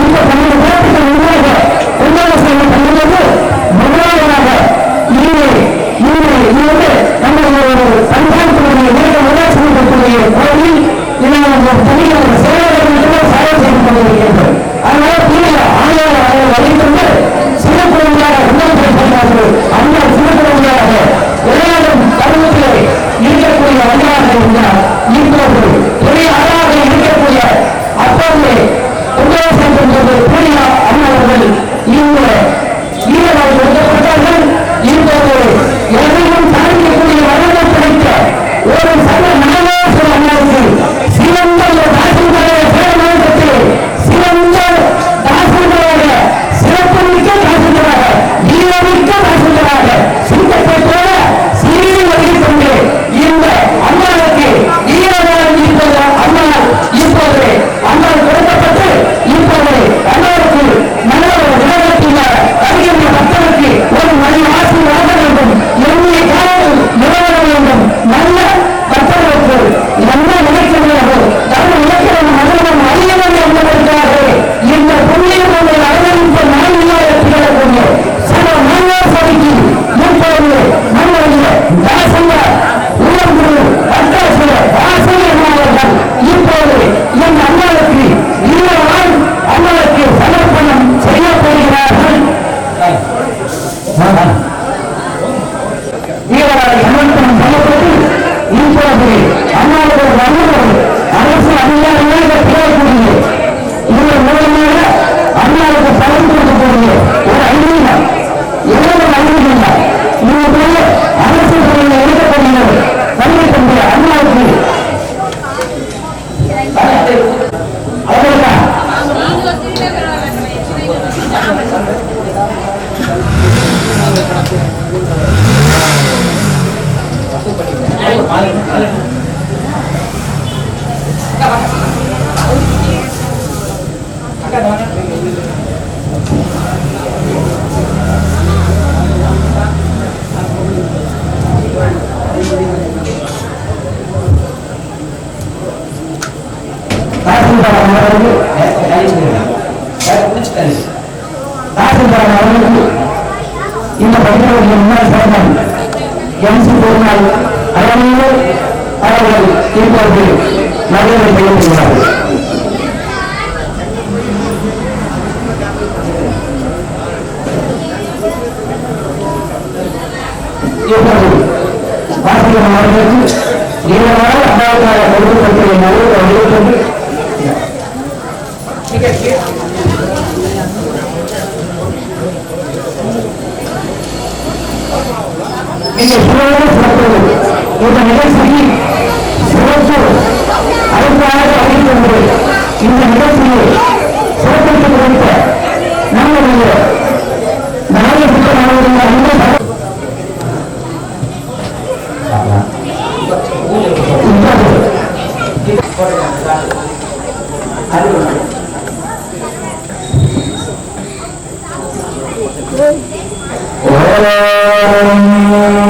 இந்த சிறப்பு சிறப்பு இந்த நிகழ்ச்சியை சிறப்பு அழைப்பாக அறிவிக்கின்றது இந்த நிகழ்ச்சியை சிறப்பித்து நம்முடைய ஒரு புத்தகங்களுடைய அந்த ஓம் சக்தி ஓம் பத்துகள் தந்தை கொடுக்கும் பச்சை வைகோரும் பச்சை வைகோரும் பச்சை உன் பாத சிறந்தோம் உன் பாத சிறந்தோம் அன்னை சர்வநாதீஸ்வரி அன்னை சர்வநாதீஸ்வரி ஒன்று சரணம் சரணம் ஒன்று சரணம் சரணம் சிறப்பு அழைப்பாளர் அறிவித்தது இந்த நிகழ்ச்சியை சிறப்பித்து சரணம் நம்முடைய அம்மா அறிவாளி அம்மா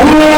Thank.